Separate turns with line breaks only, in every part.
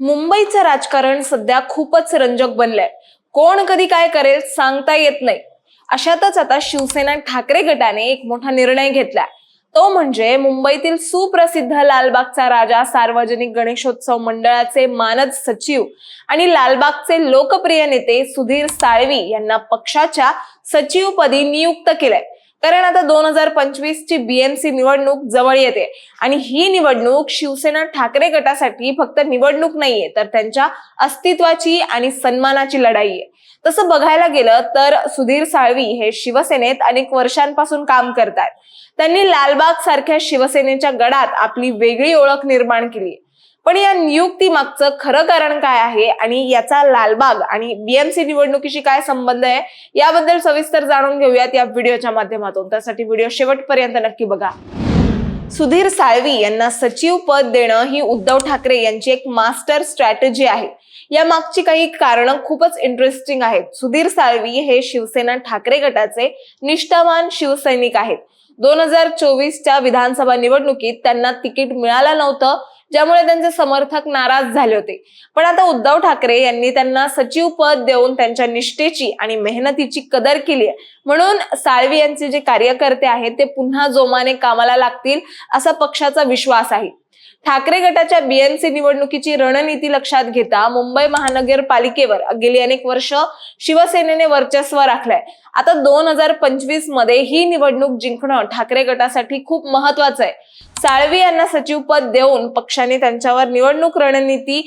मुंबईचं राजकारण सध्या खूपच रंजक बनलंय. कोण कधी काय करेल सांगता येत नाही. अशातच आता शिवसेना ठाकरे गटाने एक मोठा निर्णय घेतलाय. तो म्हणजे मुंबईतील सुप्रसिद्ध लालबागचा राजा सार्वजनिक गणेशोत्सव मंडळाचे मानद सचिव आणि लालबागचे लोकप्रिय नेते सुधीर साळवी यांना पक्षाच्या सचिवपदी नियुक्त केलंय. कारण आता दोन हजार पंचवीस ची बीएमसी निवडणूक जवळ येते. आणि ही निवडणूक शिवसेना ठाकरे गटासाठी फक्त निवडणूक नाहीये तर त्यांच्या अस्तित्वाची आणि सन्मानाची लढाई आहे. तसं बघायला गेलं तर सुधीर साळवी हे शिवसेनेत अनेक वर्षांपासून काम करतात त्यांनी लालबाग सारख्या शिवसेनेच्या गडात आपली वेगळी ओळख निर्माण केली पण या नियुक्ती मागचं खरं कारण काय आहे आणि याचा लालबाग आणि बीएमसी निवडणुकीशी काय संबंध आहे याबद्दल सविस्तर जाणून घेऊयात या व्हिडिओच्या माध्यमातून. त्यासाठी व्हिडिओ शेवटपर्यंत नक्की बघा. सुधीर साळवी यांना सचिव पद देणं ही उद्धव ठाकरे यांची एक मास्टर स्ट्रॅटेजी आहे. या मागची काही कारणं खूपच इंटरेस्टिंग आहेत. सुधीर साळवी हे शिवसेना ठाकरे गटाचे निष्ठावान शिवसैनिक आहेत. दोन हजार चोवीसच्या विधानसभा निवडणुकीत त्यांना तिकीट मिळालं नव्हतं ज्यामुळे त्यांचे समर्थक नाराज झाले होते. पण आता उद्धव ठाकरे यांनी त्यांना सचिव पद देऊन त्यांच्या निष्ठेची आणि मेहनतीची कदर केली आहे. म्हणून साळवी यांचे जे कार्यकर्ते आहेत ते पुन्हा जोमाने कामाला लागतील असा पक्षाचा विश्वास आहे. ठाकरे गटाच्या बीएमसी निवडणुकीची रणनीती लक्षात घेता मुंबई महानगरपालिकेवर गेली अनेक वर्ष शिवसेनेने वर्चस्व राखलंय. आता दोन हजार पंचवीसमध्ये ही निवडणूक जिंकणं ठाकरे गटासाठी खूप महत्वाचं आहे. साळवी यांना सचिव पद देऊन पक्षाने त्यांच्यावर निवडणूक रणनीती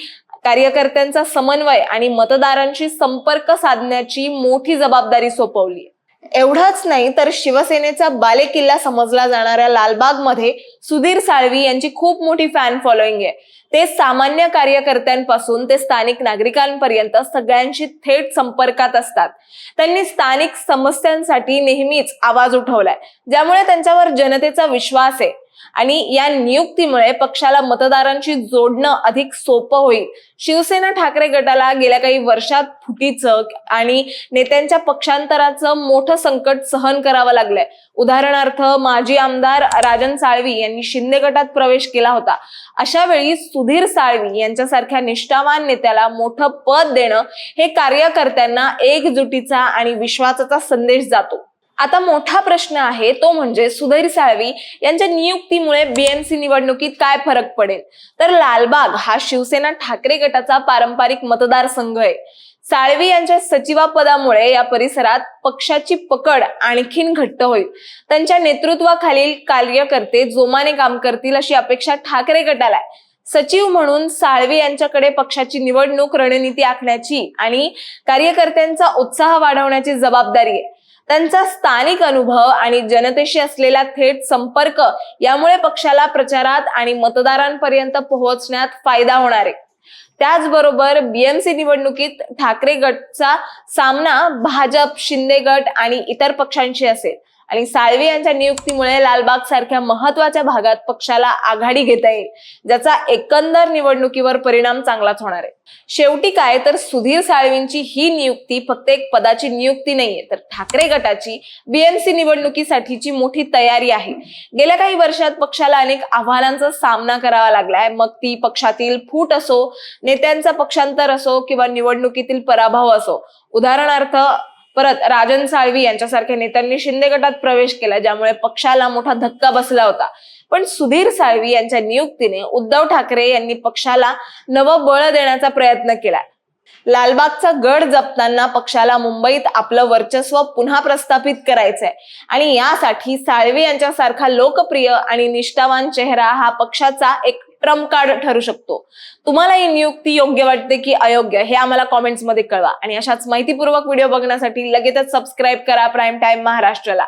कार्यकर्त्यांचा समन्वय आणि मतदारांशी संपर्क साधण्याची मोठी जबाबदारी सोपवली एवढाच नाही तर शिवसेनेचा बालेकिल्ला समजला जाणाऱ्या लालबागमध्ये सुधीर साळवी यांची खूप मोठी फॅन फॉलोईंग आहे. ते सामान्य कार्यकर्त्यांपासून ते स्थानिक नागरिकांपर्यंत सगळ्यांशी थेट संपर्कात असतात. त्यांनी स्थानिक समस्यांसाठी नेहमीच आवाज उठवलाय. ज्यामुळे त्यांच्यावर जनतेचा विश्वास आहे. आणि या नियुक्तीमुळे पक्षाला मतदारांशी जोडणं अधिक सोपं होईल. शिवसेना ठाकरे गटाला गेल्या काही वर्षात फुटीचं आणि नेत्यांच्या पक्षांतराचं मोठं संकट सहन करावं लागलंय. उदाहरणार्थ माजी आमदार राजन साळवी यांनी शिंदे गटात प्रवेश केला होता. अशा वेळी सुधीर साळवी यांच्यासारख्या निष्ठावान नेत्याला मोठं पद देणं हे कार्यकर्त्यांना एकजुटीचा आणि विश्वासाचा संदेश जातो. आता मोठा प्रश्न आहे तो म्हणजे सुधीर साळवी यांच्या नियुक्तीमुळे बीएमसी निवडणुकीत काय फरक पडेल? तर लालबाग हा शिवसेना ठाकरे गटाचा पारंपरिक मतदारसंघ आहे. साळवी यांच्या सचिवापदामुळे या परिसरात पक्षाची पकड आणखीन घट्ट होईल. त्यांच्या नेतृत्वाखालील कार्यकर्ते जोमाने काम करतील अशी अपेक्षा ठाकरे गटाला आहे. सचिव म्हणून साळवी यांच्याकडे पक्षाची निवडणूक रणनीती आखण्याची आणि कार्यकर्त्यांचा उत्साह वाढवण्याची जबाबदारी आहे. त्यांचा स्थानिक अनुभव आणि जनतेशी असलेला थेट संपर्क यामुळे पक्षाला प्रचारात आणि मतदारांपर्यंत पोहोचण्यात फायदा होणार आहे. त्याचबरोबर बीएमसी निवडणुकीत ठाकरे गटचा सामना भाजप शिंदे गट आणि इतर पक्षांशी असेल. आणि साळवी यांच्या नियुक्तीमुळे लालबाग सारख्या महत्त्वाच्या भागात पक्षाला आघाडी घेता येईल ज्याचा एकंदर निवडणुकीवर परिणाम चांगलाच होणार आहे. शेवटी काय तर सुधीर साळवींची ही नियुक्ती फक्त एक पदाची नियुक्ती नाहीये तर ठाकरे गटाची बीएमसी निवडणुकीसाठीची मोठी तयारी आहे. गेल्या काही वर्षात पक्षाला अनेक आव्हानांचा सामना करावा लागलाय. मग ती पक्षातील फूट असो नेत्यांचा पक्षांतर असो किंवा निवडणुकीतील पराभव असो. उदाहरणार्थ परत राजन साळवी यांच्यासारख्या नेत्यांनी शिंदे गटात प्रवेश केला ज्यामुळे पक्षाला मोठा धक्का बसला होता. पण सुधीर साळवी यांच्या नियुक्तीने उद्धव ठाकरे यांनी पक्षाला नवं बळ देण्याचा प्रयत्न केला. लालबागचा गड जपताना पक्षाला मुंबईत आपलं वर्चस्व पुन्हा प्रस्थापित करायचंय. आणि यासाठी साळवे यांच्यासारखा लोकप्रिय आणि निष्ठावान चेहरा हा पक्षाचा एक ट्रम्प कार्ड ठरू शकतो. तुम्हाला ही नियुक्ती योग्य वाटते की अयोग्य हे आम्हाला कॉमेंट्समध्ये कळवा. आणि अशाच माहितीपूर्वक व्हिडिओ बघण्यासाठी लगेचच सबस्क्राईब करा प्राईम टाइम महाराष्ट्राला.